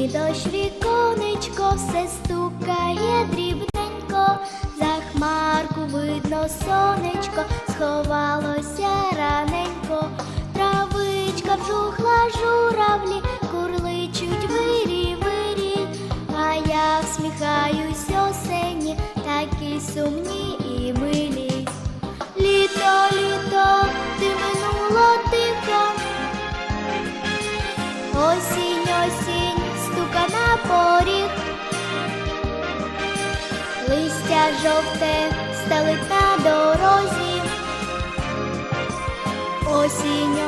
І дощ віконечко все стукає дрібненько, за хмарку видно сонечко, сховалося раненько, травичка вжухла журавлі, курличуть вирі, вирі, а я всміхаюсь осені, такі сумні і милі. Літо, літо, ти минуло тиха, осінь, осінь. листя жовте стелить на дорозі. Осінь